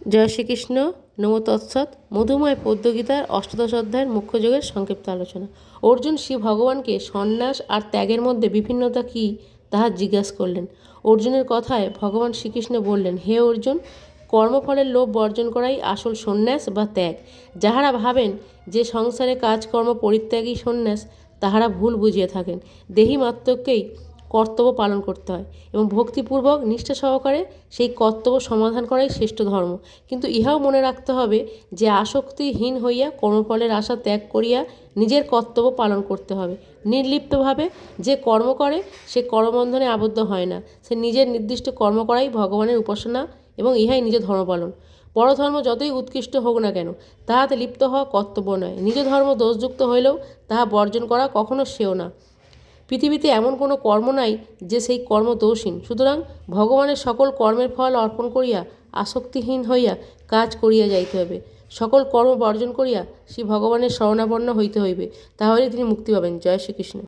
জয় শ্রীকৃষ্ণ, নম তৎসৎ। মধুময় পদ্যগীতার অষ্টাদশ অধ্যায়ের মুখ্য যোগের সংক্ষিপ্ত আলোচনা। অর্জুন শ্রী ভগবানকে সন্ন্যাস আর ত্যাগের মধ্যে বিভিন্নতা কী তাহা জিজ্ঞাসা করলেন। অর্জুনের কথায় ভগবান শ্রীকৃষ্ণ বললেন, হে অর্জুন, কর্মফলের লোভ বর্জন করাই আসল সন্ন্যাস বা ত্যাগ। যাহারা ভাবেন যে সংসারে কাজকর্ম পরিত্যাগই সন্ন্যাস, তাহারা ভুল বুঝিয়ে থাকেন। দেহি মাত্রকেই কর্তব্য পালন করতে হয় এবং ভক্তিপূর্বক নিষ্ঠা সহকারে সেই কর্তব্য সমাধান করাই শ্রেষ্ঠ ধর্ম। কিন্তু ইহাও মনে রাখতে হবে যে আসক্তিহীন হইয়া কর্মফলের আশা ত্যাগ করিয়া নিজের কর্তব্য পালন করতে হবে। নির্লিপ্তভাবে যে কর্ম করে, সে কর্মবন্ধনে আবদ্ধ হয় না। সে নিজের নির্দিষ্ট কর্ম করাই ভগবানের উপাসনা এবং ইহাই নিজের ধর্ম পালন পরধর্ম যতই উৎকৃষ্ট হোক না কেন, তাহাতে লিপ্ত হওয়া কর্তব্য নয়। নিজ ধর্ম দোষযুক্ত হইলেও তাহা বর্জন করা কখনো সেও না। পৃথিবীতে এমন কোনো কর্ম নাই যে সেই কর্ম দোষহীন। সুতরাং ভগবানের সকল কর্মের ফল অর্পণ করিয়া আসক্তিহীন হইয়া কাজ করিয়া যাইতে হবে সকল কর্ম বর্জন করিয়া শ্রী ভগবানের শরণাপন্ন হইতে হইবে। তাহলে তিনি মুক্তি পাবেন। জয় শ্রীকৃষ্ণ।